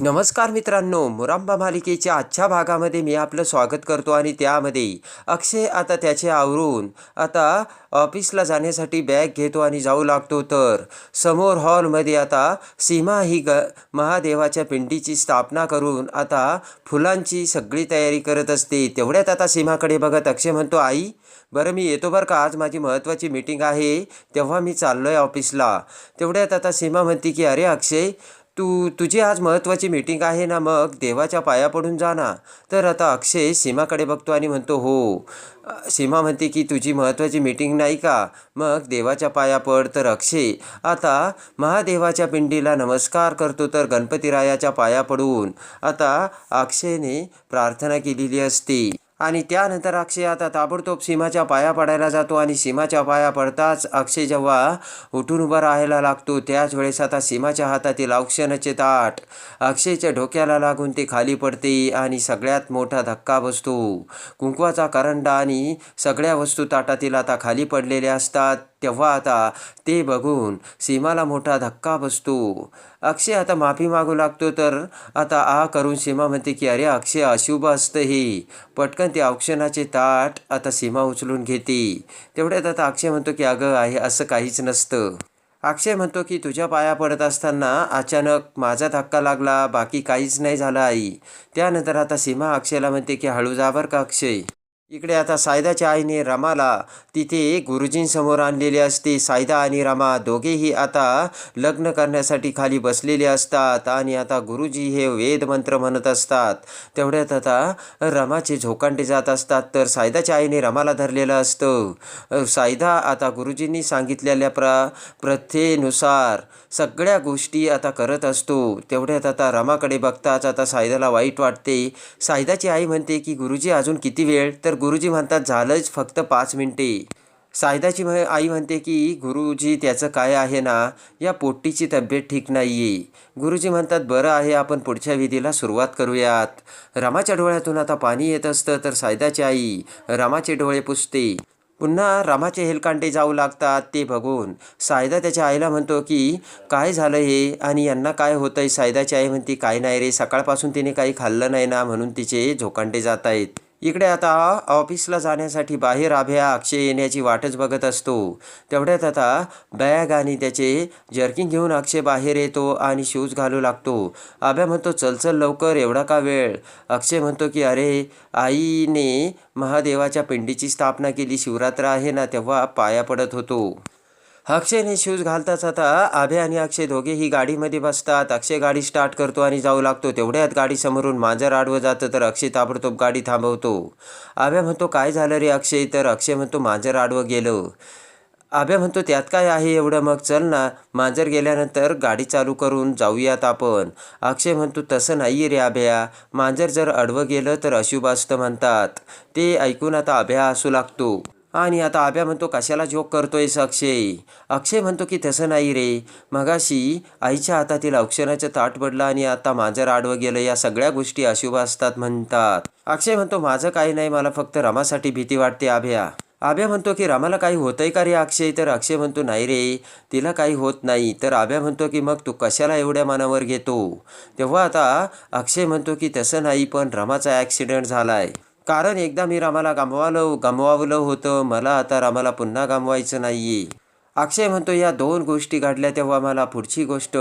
नमस्कार मित्रांनो मुरांबा मालिकेच्या आजच्या भागामध्ये मी आपलं स्वागत करतो आणि त्यामध्ये अक्षय आता त्याचे आवरून आता ऑफिसला जाण्यासाठी बॅग घेतो आणि जाऊ लागतो. तर समोर हॉलमध्ये आता सीमा ही ग महादेवाच्या पिंडीची स्थापना करून आता फुलांची सगळी तयारी करत असते. तेवढ्यात आता सीमाकडे बघत अक्षय म्हणतो आई बरं मी येतो बरं का? आज माझी महत्त्वाची मीटिंग आहे. तेव्हा मी चाललो आहे ऑफिसला. तेवढ्यात आता सीमा म्हणते की अरे अक्षय तू तुझी आज महत्त्वाची मीटिंग आहे ना मग? देवाच्या पाया पडून जा ना. तर आता अक्षय सीमाकडे बघतो आणि म्हणतो हो. सीमा म्हणते की तुझी महत्त्वाची मीटिंग नाही का? मग देवाच्या पाया पड. तर अक्षय आता महादेवाच्या पिंडीला नमस्कार करतो तर गणपतीरायाच्या पाया पडून. आता अक्षयने प्रार्थना केलेली असते. आणि त्यानंतर अक्षय आता ताबडतोब सीमाच्या पाया पडायला जातो आणि सीमाच्या पाया पडताच अक्षय जेव्हा उठून उभा राहायला लागतो त्याच वेळेस आता सीमाच्या हातातील औक्षणाचे ताट अक्षयच्या डोक्याला लागून ते खाली पडते आणि सगळ्यात मोठा धक्का बसतो. कुंकवाचा करंडा आणि सगळ्या वस्तू ताटातील आता खाली पडलेल्या असतात तेव्हा आता ते बघून सीमाला मोठा धक्का बसतो. अक्षय आता माफी मागू लागतो तर आता आ करून सीमा म्हणते की अरे अक्षय अशुभ असतं हे पटकन ते औक्षणाचे ताट आता सीमा उचलून घेते. तेवढ्यात आता अक्षय म्हणतो की अगं आहे असं काहीच नसतं. अक्षय म्हणतो की तुझ्या पाया पडत असताना अचानक माझा धक्का लागला. बाकी काहीच नाही झालं आई. त्यानंतर आता सीमा अक्षयला म्हणते की हळू जाबर का अक्षय. इकडे आता सायदाच्या आईने रमाला तिथे गुरुजींसमोर आणलेले असते. सायदा आणि रमा दोघेही आता लग्न करण्यासाठी खाली बसलेले असतात आणि आता गुरुजी हे वेदमंत्र म्हणत असतात. तेवढ्यात आता रमाचे झोकांडे जात असतात तर सायदाच्या आईने रमाला धरलेलं असतं. सायदा आता गुरुजींनी सांगितलेल्या प्र प्रथेनुसार सगळ्या गोष्टी आता करत असतो. तेवढ्यात आता रमाकडे बघताच आता सायदाला वाईट वाटते. सायदाची आई म्हणते की गुरुजी अजून किती वेळ? तर गुरुजी म्हणतात झालंच फक्त पाच मिनटे. सायदाची म्ह- आई म्हणते की गुरुजी त्याचं काय आहे ना या पोट्टीची तब्येत ठीक नाही आहे गुरुजी म्हणतात बरं आहे आपण पुढच्या विधीला सुरुवात करूयात. रमाच्या डोळ्यातून आता पाणी येत असतं तर सायदाची आई रमाचे डोळे पुसते. पुन्हा रामाचे हेलकांडे जाऊ लागतात ते बघून. सायदा त्याच्या आईला म्हणतो की काय झालं हे? आणि यांना काय होतंय? सायदाची आई म्हणते काय नाही रे सकाळपासून तिने काही खाल्लं नाही ना म्हणून तिचे झोकांडे जात आहेत. इकडे आता ऑफिसला जाण्यासाठी बाहेर आभ्या अक्षय येण्याची वाटच बघत असतो. तेवढ्यात आता बॅग आणि त्याचे जर्किंग घेऊन अक्षय बाहेर येतो आणि शूज घालू लागतो. आभ्या म्हणतो चल चल लवकर एवढा का वेळ? अक्षय म्हणतो की अरे आईने महादेवाच्या पिंडीची स्थापना केली. शिवरात्र आहे ना तेव्हा पाया पडत होतो. अक्षयने शूज घालताच आता आभे आणि अक्षय दोघेही गाडीमध्ये बसतात. अक्षय गाडी स्टार्ट करतो आणि जाऊ लागतो. तेवढ्यात गाडी समोरून मांजर आडवं जातं तर अक्षय ताबडतोब गाडी थांबवतो. आभ्या म्हणतो काय झालं रे अक्षय? तर अक्षय म्हणतो मांजर आडवं गेलं. आभ्या म्हणतो त्यात काय आहे एवढं? मग चल ना. मांजर गेल्यानंतर गाडी चालू करून जाऊयात आपण. अक्षय म्हणतो तसं नाही रे आभ्या. मांजर जर अडवं गेलं तर अशुभ असतं म्हणतात. ते ऐकून आता अभ्या असू लागतो. आणि आता आभ्या म्हणतो कशाला जोक करतोयस अक्षय? अक्षय म्हणतो की तसं नाही रे. मगाशी आईच्या हातातील औक्षणाचं ताट पडलं आणि आता मांजर आडवं गेलं. या सगळ्या गोष्टी अशुभ असतात म्हणतात. अक्षय म्हणतो माझं काही नाही. मला फक्त रमासाठी भीती वाटते आभ्या आभ्या म्हणतो की रामाला काही होतंय का रे अक्षय? तर अक्षय म्हणतो नाही रे. तिला काही होत नाही. तर आभ्या म्हणतो की मग तू कशाला एवढ्या मनावर घेतो? तेव्हा आता अक्षय म्हणतो की तसं नाही पण रमाचा ॲक्सिडेंट झालाय. कारण एकदा मी रामाला गमवालं गमवावलं होतं मला आता रामाला पुन्हा गमवायचं नाही अक्षय म्हणतो या दोन गोष्टी घडल्या तेव्हा मला पुढची गोष्ट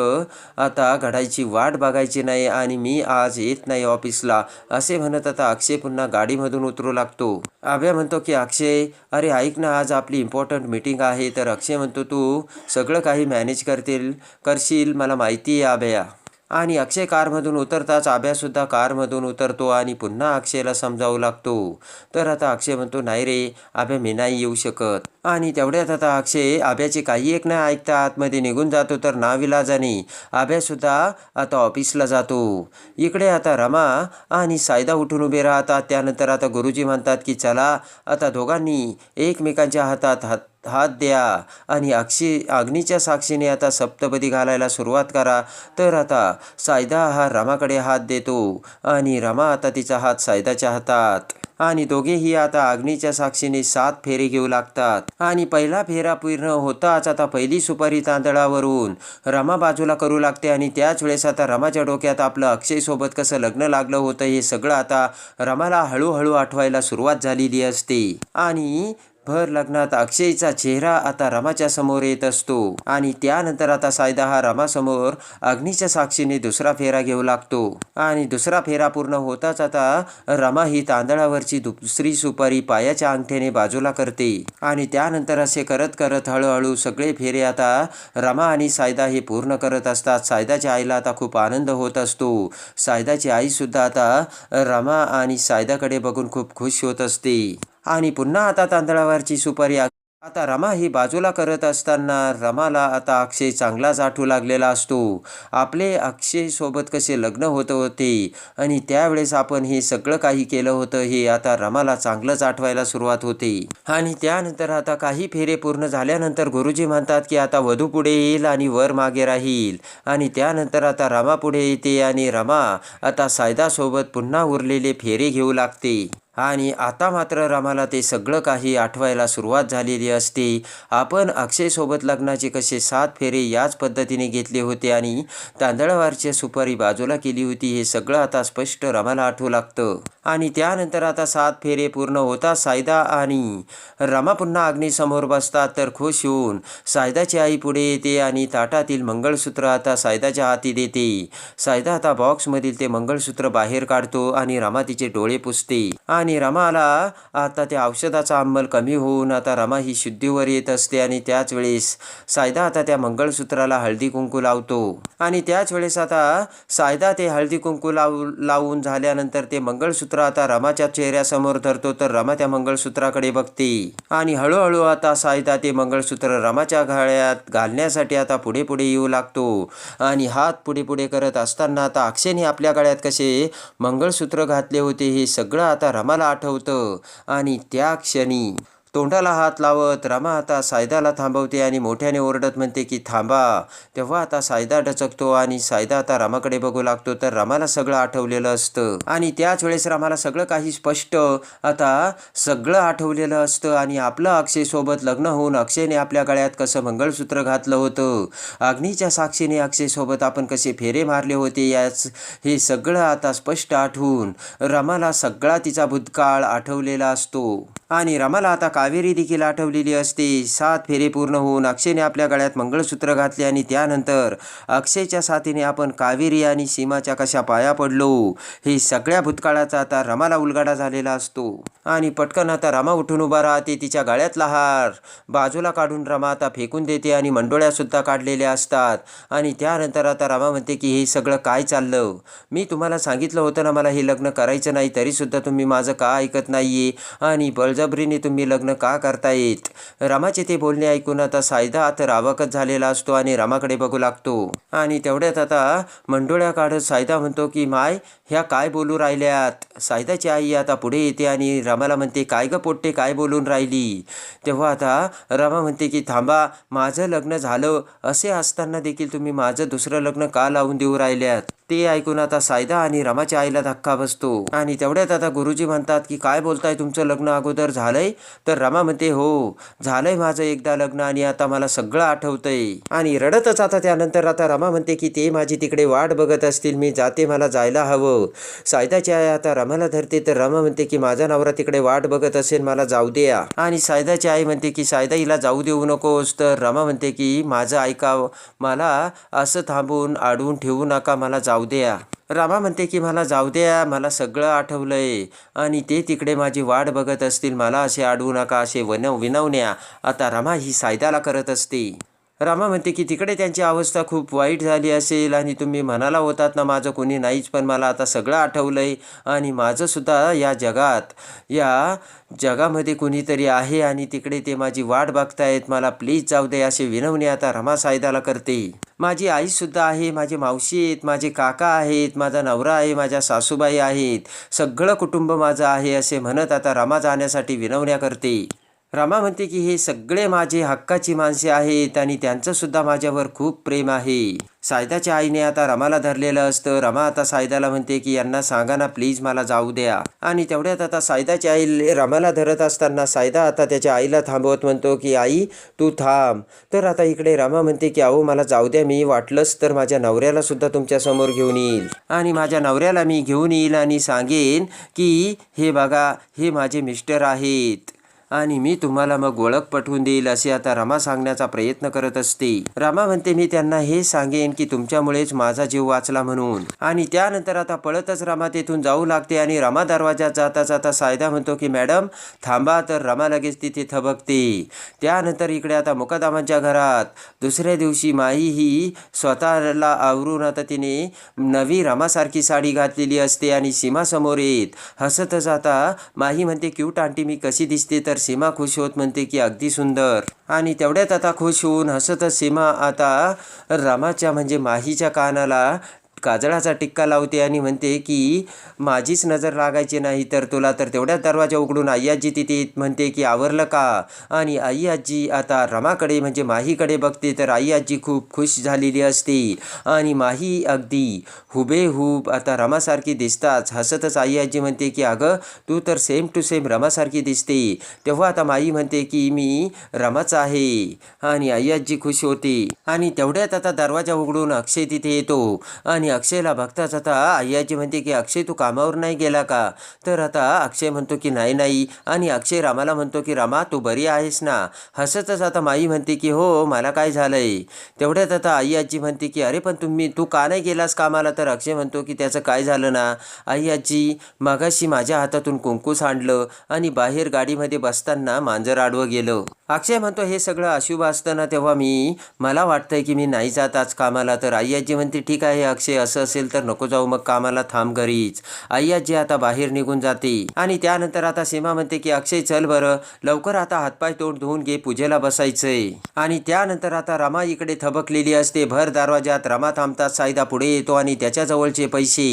आता घडायची वाट बघायची नाही आणि मी आज येत नाही ऑफिसला असे म्हणत आता अक्षय पुन्हा गाडीमधून उतरू लागतो. आभ्या म्हणतो की अक्षय अरे ऐक ना आज आपली इम्पॉर्टंट मीटिंग आहे तर अक्षय म्हणतो तू सगळं काही मॅनेज करतील करशील मला माहिती आहे आभ्या. आणि अक्षय कारमधून उतरताच आभ्यासुद्धा कारमधून उतरतो आणि पुन्हा अक्षयला समजावू लागतो. तर आता अक्षय म्हणतो नाही रे आभ्या मी नाही येऊ शकत. आणि तेवढ्यात आता अक्षय आभ्याचे काही एक नाही ऐकता आतमध्ये निघून जातो तर नाविलाजाने आभ्यासुद्धा आता ऑफिसला जातो. इकडे आता रमा आणि सायदा उठून उभे राहतात. त्यानंतर आता गुरुजी म्हणतात की चला आता दोघांनी एकमेकांच्या हातात हात हात द्या. आणि अक्षी अग्नीच्या साक्षीने आता सप्तपदी घालायला सुरुवात करा. तर आता सायदा हा रमाकडे हात देतो. आणि रमा आता तिचा हात सायदाच्या हातात. आणि दोघेही आता अग्नीच्या साक्षीने सात फेरे घेऊ लागतात. आणि पहिला फेरा पूर्ण होताच आता पहिली सुपारी तांदळावरून. रमा बाजूला करू लागते आणि त्याच वेळेस आता रमाच्या डोक्यात आपलं अक्षयसोबत कसं लग्न लागलं होतं हे सगळं आता रमाला हळूहळू आठवायला सुरुवात झालेली असते. आणि भर लग्नात अक्षयचा चेहरा आता रमाच्या समोर येत असतो. आणि त्यानंतर आता सायदा हा रमासमोर अग्नीच्या साक्षीने दुसरा फेरा घेऊ लागतो. आणि दुसरा फेरा पूर्ण होताच आता रमा ही तांदळावरची दुसरी सुपारी पायाच्या अंगठ्याने बाजूला करते. आणि त्यानंतर असे करत करत हळूहळू सगळे फेरे आता रमा आणि सायदा हे पूर्ण करत असतात. सायदाच्या आईला आता खूप आनंद होत असतो. सायदाची आईसुद्धा आता रमा आणि सायदाकडे बघून खूप खुश होत असते. आणि पुन्हा आता तांदळावरची सुपारी आता रमा ही बाजूला करत असताना रमाला आता अक्षय चांगलाच आठवू लागलेला असतो. आपले अक्षयसोबत कसे लग्न होत होते आणि त्यावेळेस आपण हे सगळं काही केलं होतं हे आता रमाला चांगलंच आठवायला सुरुवात होते. आणि त्यानंतर आता काही फेरे पूर्ण झाल्यानंतर गुरुजी म्हणतात की आता वधू पुढे येईल आणि वर मागे राहील. आणि त्यानंतर आता रमा पुढे येते आणि रमा आता सायदासोबत पुन्हा उरलेले फेरे घेऊ लागते. आणि आता मात्र रामाला ते सगळं काही आठवायला सुरुवात झालेली असते. आपण अक्षयसोबत लग्नाचे कसे सात फेरे याच पद्धतीने घेतले होते आणि तांदळावरच्या सुपारी बाजूला केली होती हे सगळं आता स्पष्ट रामाला आठवू लागतं. आणि त्यानंतर आता सात फेरे पूर्ण होता सायदा आणि रमा पुन्हा अग्नीसमोर बसतात तर खुश होऊन सायदाची आई पुढे येते आणि ताटातील मंगळसूत्र आता सायदाच्या हाती देते. सायदा आता बॉक्समधील ते मंगळसूत्र बाहेर काढतो आणि रमा तिचे डोळे पुसते. आणि रमाला आता त्या औषधाचा अंमल कमी होऊन आता रमा ही शुद्धीवर येत असते आणि त्याच वेळेस सायदा आता त्या मंगळसूत्राला हळदी कुंकू लावतो. आणि त्याच वेळेस आता सायदा ते हळदी कुंकू लावून झाल्यानंतर ते मंगळसूत्र आता रमाच्या चेहऱ्यासमोर धरतो तर रमा त्या मंगळसूत्राकडे बघते. आणि हळूहळू आता सायदा ते मंगळसूत्र रमाच्या घाळ्यात घालण्यासाठी आता पुढे पुढे येऊ लागतो. आणि हात पुढे पुढे करत असताना आता अक्षयने आपल्या गळ्यात कसे मंगळसूत्र घातले होते हे सगळं आता रमाला आठवतं. आणि त्या क्षणी तोंडाला हात लावत रमा आता सायदाला थांबवते आणि मोठ्याने ओरडत म्हणते की थांबा तेव्हा आता सायदा डचकतो आणि सायदा आता रमाकडे बघू लागतो तर रमाला सगळं आठवलेलं असतं. आणि त्याच वेळेस रमाला सगळं काही स्पष्ट. आता सगळं आठवलेलं असतं आणि आपलं अक्षयसोबत लग्न होऊन अक्षयने आपल्या गळ्यात कसं मंगळसूत्र घातलं होतं. अग्नीच्या साक्षीने अक्षयसोबत आपण कसे फेरे मारले होते याच हे सगळं आता स्पष्ट आठवून रमाला सगळा तिचा भूतकाळ आठवलेला असतो. आणि रमाला आता काय कावेरी देखील आठवलेली असते. सात फेरे पूर्ण होऊन अक्षयने आपल्या गळ्यात मंगळसूत्र घातले आणि त्यानंतर अक्षयच्या साथीने आपण कावेरी आणि सीमाच्या कशा पाया पडलो? हे सगळ्या भूतकाळाचा आता रमाला उलगाडा झालेला असतो. आणि पटकन आता रमा उठून उभा राहते तिच्या गळ्यातला हार. बाजूला काढून रमा आता फेकून देते आणि मंडोळ्यासुद्धा काढलेल्या असतात. आणि त्यानंतर आता रमा म्हणते की हे सगळं काय चाललं? मी तुम्हाला सांगितलं होतं ना मला हे लग्न करायचं नाही तरीसुद्धा तुम्ही माझं का ऐकत नाहीये? आणि बळजबरीने तुम्ही लग्न का करता येत? रमाचे ते बोलणे ऐकून आता सायदा आता रावकच झालेला असतो आणि रमाकडे बघू लागतो. आणि तेवढ्यात आता मंडोळ्या काढत सायदा म्हणतो की माय ह्या काय बोलू राहिल्यात? सायदाची आई आता पुढे येते आणि रमाला म्हणते काय ग पोट्टे काय बोलून राहिली? तेव्हा आता रमा म्हणते की थांबा माझं लग्न झालं. असे असताना देखील तुम्ही माझं दुसरं लग्न का लावून देऊ राहिल्यात? ते ऐकून आता सायदा आणि रमाच्या आईला धक्का बसतो. आणि तेवढ्यात आता गुरुजी म्हणतात की काय बोलताय तुमचं लग्न अगोदर झालंय? तर रमा म्हणते हो झालंय माझं एकदा लग्न आणि आता मला सगळं आठवतंय. आणि रडतच आता त्यानंतर आता रमा म्हणते की ते माझी तिकडे वाट बघत असतील मी जाते मला जायला हवं. सायदाची आई आता रमाला धरते तर रमा म्हणते की माझा नवरा तिकडे वाट बघत असेल मला जाऊ द्या आणि सायदाची आई म्हणते की सायदा हिला जाऊ देऊ नकोस. तर रमा म्हणते की माझं ऐकावं मला असं थांबून अडवून ठेवू नका मला जाऊ द्या रामा म्हणते की मला जाऊ द्या मला सगळं आठवलं आहे आणि ते तिकडे माझी वाट बघत असतील. मला असे आडवू नका असे वनव विनवण्या आता रमा ही सायदाला करत असते. रामा म्हणते की तिकडे त्यांची अवस्था खूप वाईट झाली असेल आणि तुम्ही म्हणाला होतात ना माझं कोणी नाहीच पण मला आता सगळं आठवलं आहे आणि माझंसुद्धा या जगात या जगामध्ये कुणीतरी आहे आणि तिकडे ते माझी वाट बघतायत. मला प्लीज जाऊ दे असे विनवणी आता रमा सायदाला करते. माझी आईसुद्धा आहे माझी मावशी आहेत माझे काका आहेत माझा नवरा आहे माझ्या सासूबाई आहेत. सगळं कुटुंब माझं आहे असे म्हणत आता रमा जाण्यासाठी विनवण्या करते. रमा म्हणते की हे सगळे माझे हक्काची माणसे आहेत आणि त्यांचंसुद्धा माझ्यावर खूप प्रेम आहे. सायदाच्या आईने आता रमाला धरलेलं असतं. रमा आता सायदाला म्हणते की यांना सांगा ना प्लीज मला जाऊ द्या. आणि तेवढ्यात आता सायदाच्या आई रमाला धरत असताना सायदा आता त्याच्या आईला थांबवत म्हणतो की आई तू थांब. तर आता इकडे रमा म्हणते की अहो मला जाऊ द्या. मी वाटलंच तर माझ्या नवऱ्याला सुद्धा तुमच्यासमोर घेऊन येईल. आणि माझ्या नवऱ्याला मी घेऊन येईल आणि सांगेन की हे बघा हे माझे मिस्टर आहेत. आणि मी तुम्हाला मग ओळख पटवून देईल असे आता रमा सांगण्याचा प्रयत्न करत असते. रमा म्हणते मी त्यांना हे सांगेन की तुमच्यामुळेच माझा जीव वाचला म्हणून. आणि त्यानंतर आता पळतच रमा तेथून जाऊ लागते आणि रमा दरवाजात जाता जाता सायदा म्हणतो की मॅडम थांबा तर. रमा लगेच तिथे थबकते. त्यानंतर इकडे आता मुकादामांच्या घरात. दुसऱ्या दिवशी माई ही स्वतःला आवरून आता तिने नवी रमासारखी साडी घातलेली असते आणि सीमासमोर येत. हसतच आता माही म्हणते क्यूट आंटी मी कशी दिसते तर सीमा खुश होत म्हणते की अगदी सुंदर. आणि तेवढ्यात आता खुश होऊन हसतच सीमा आता रामाच्या म्हणजे माहीच्या कानाला काजळाचा टिक्का लावते आणि म्हणते की माझीच नजर लागायची नाही तर तुला तर तेवढ्याच दरवाजा उघडून आई आजी तिथे म्हणते की आवरलं का? आणि आई आजी आता रमाकडे म्हणजे माहीकडे बघते तर आई आजी खूप खुश झालेली असते. आणि माही अगदी हुबेहूब आता रमासारखी दिसताच हसतच आई आजी म्हणते की अगं तू तर सेम टू सेम रमासारखी दिसते. तेव्हा आता माई म्हणते की मी रमाच आहे. आणि आई आजी खुश होते. आणि तेवढ्यात आता दरवाजा उघडून अक्षय तिथे येतो. आणि अक्षयला बघताच आता आई आजी म्हणते की अक्षय तू कामावर नाही गेला का? तर आता अक्षय म्हणतो की नाही नाही. आणि अक्षय रामाला म्हणतो की रामा तू बरी आहेस ना? हसतच आता माई म्हणते की हो मला काय झालंय? तेवढ्यात आता आई आजी म्हणते की अरे पण तुम्ही तू का नाही गेलास कामाला? तर अक्षय म्हणतो की त्याचं काय झालं ना? आई आजी मगाशी माझ्या हातातून कुंकू सांडलं आणि बाहेर गाडीमध्ये बसताना मांजर आडवं गेलं. अक्षय म्हणतो हे सगळं अशुभ असताना तेव्हा मी मला वाटतंय की मी नाही जात आज कामाला. तर आई आजी म्हणते ठीक आहे अक्षय असं असेल तर नको जाऊ मग कामाला थांब घरीच. आई आजी आता बाहेर निघून जाते. आणि त्यानंतर आता सीमा म्हणते की अक्षय चल बरं. लवकर आता हातपाय तोंड धुवून घे पूजेला बसायचंय. आणि त्यानंतर आता रमा इकडे थबकलेली असते. भर दरवाजात रमा थांबतात सायदा पुढे येतो आणि त्याच्याजवळचे पैसे.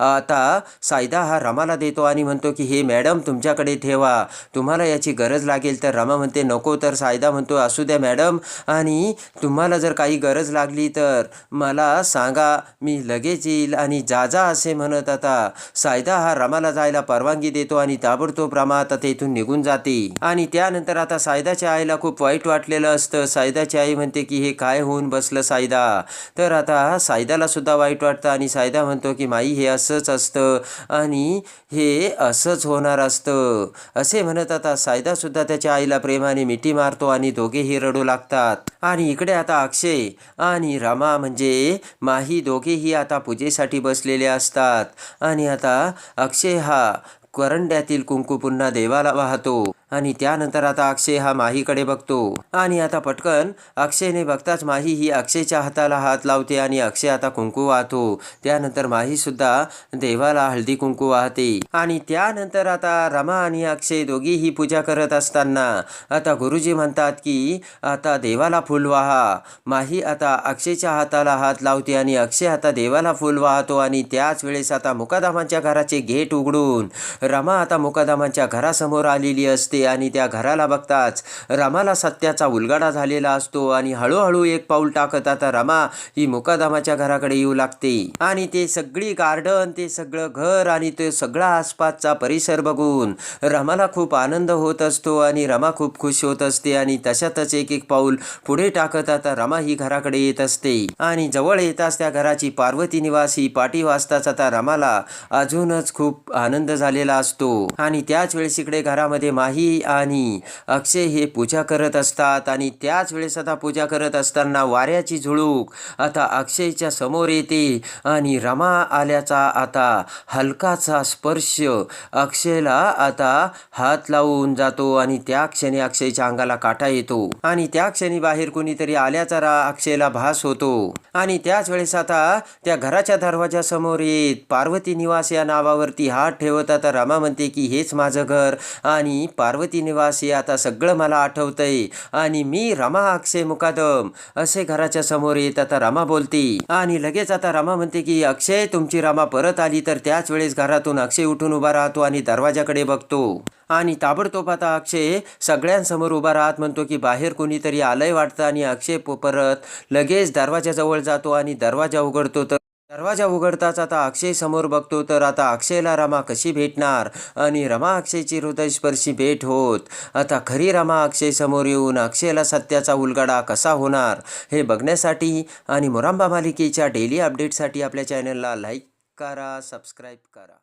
आता सायदा हा रमाला देतो आणि म्हणतो की हे मॅडम तुमच्याकडे ठेवा. तुम्हाला याची गरज लागेल तर रमा म्हणते नको तर सायदा म्हणतो असू द्या मॅडम. आणि तुम्हाला जर काही गरज लागली तर मला सांगा. मी लगेच येईल आणि जा जा असे म्हणत आता. सायदा हा रमाला जायला परवानगी देतो आणि ताबडतोब रमा आता तेथून निघून जाते. आणि त्यानंतर आता सायदाच्या आईला खूप वाईट वाटलेलं असतं. सायदाची आई म्हणते की हे काय होऊन बसलं सायदा? तर आता सायदाला सुद्धा वाईट वाटतं आणि सायदा म्हणतो की माई हे असंच असतं आणि हे असंच होणार असतं. असे म्हणत आता सायदा सुद्धा त्याच्या आईला प्रेमाने मिठी मारतो आणि दोघेही रडू लागतात. आणि इकडे आता अक्षय आणि रमा म्हणजे माही दोघेही आता पूजेसाठी बसलेले असतात. आणि आता अक्षय हा करंड्यातील कुंकू पुन्हा देवाला वाहतो. आणि त्यानंतर आता अक्षय हा माहीकडे बघतो. आणि आता पटकन अक्षयने बघताच माही ही अक्षयच्या हाताला हात लावते आणि अक्षय आता कुंकू वाहतो. त्यानंतर माही सुद्धा देवाला हळदी कुंकू वाहते. आणि त्यानंतर आता रमा आणि अक्षय दोघीही पूजा करत असताना आता गुरुजी म्हणतात की आता देवाला फुल वाहा. माही आता अक्षयच्या हाताला हात लावते आणि अक्षय आता देवाला फुल वाहतो आणि त्याच वेळेस आता मुकादामांच्या घराचे गेट उघडून रमा आता मुकादामांच्या घरासमोर आलेली असते. आणि त्या घराला बघताच रमाला सत्याचा उलगडा झालेला असतो आणि हळूहळू एक पाऊल टाकत आता रमा ही मुकादामाच्या घराकडे येऊ लागते. आणि ते सगळी गार्डन ते सगळं घर आणि ते सगळा आसपासचा परिसर बघून रमाला खूप आनंद होत असतो आणि रमा खूप खुश होत असते आणि तशातच एक एक पाऊल पुढे टाकत आता रमा ही घराकडे येत असते. आणि जवळ येताच त्या घराची पार्वती निवासी पाठी वाजताच आता रमाला अजूनच खूप आनंद झालेला असतो. आणि त्याच वेळेस इकडे घरामध्ये माही आणि अक्षय हे पूजा करत असतात आणि त्याच वेळेस आता पूजा करत असताना वाऱ्याची झुळूक आता अक्षयच्या समोर येते आणि रमा आल्याचा आता हलकाचा स्पर्श अक्षयला आता हात लावून जातो आणि त्या क्षणी अक्षयच्या अंगाला काटा येतो. आणि त्या क्षणी बाहेर कोणीतरी आल्याचा रा अक्षयला भास होतो. आणि त्याच वेळेस आता त्या घराच्या दरवाजासमोर येत पार्वती निवास या नावावरती हात ठेवत आता रमा म्हणते की हेच माझं घर. आणि पार्वती निवास हे आता सगळं मला आठवतंय. आणि मी रमा अक्षय मुकादम असे घराच्या समोर येत आता रमा बोलते. आणि लगेच आता रमा म्हणते की अक्षय तुमची रमा परत आली तर त्याच वेळेस घरातून अक्षय उठून उभा राहतो आणि दरवाजाकडे बघतो. आणि ताबडतोब आता अक्षय सगळ्यांसमोर उभा राहत म्हणतो की बाहेर कोणीतरी आलंय वाटतं आणि अक्षय परत लगेच दरवाजाजवळ जातो आणि दरवाजा उघडतो तर दरवाजा उघडताच आता अक्षय समोर बघतो तर आता अक्षयला रमा कशी भेटणार? आणि रमा अक्षयची हृदयस्पर्शी भेट होत. आता खरी रमा अक्षय समोर येऊन अक्षयला सत्याचा उलगडा कसा होणार हे बघण्यासाठी आणि मुरांबा मालिकेच्या डेली अपडेटसाठी आपल्या चॅनलला लाईक करा सबस्क्राईब करा.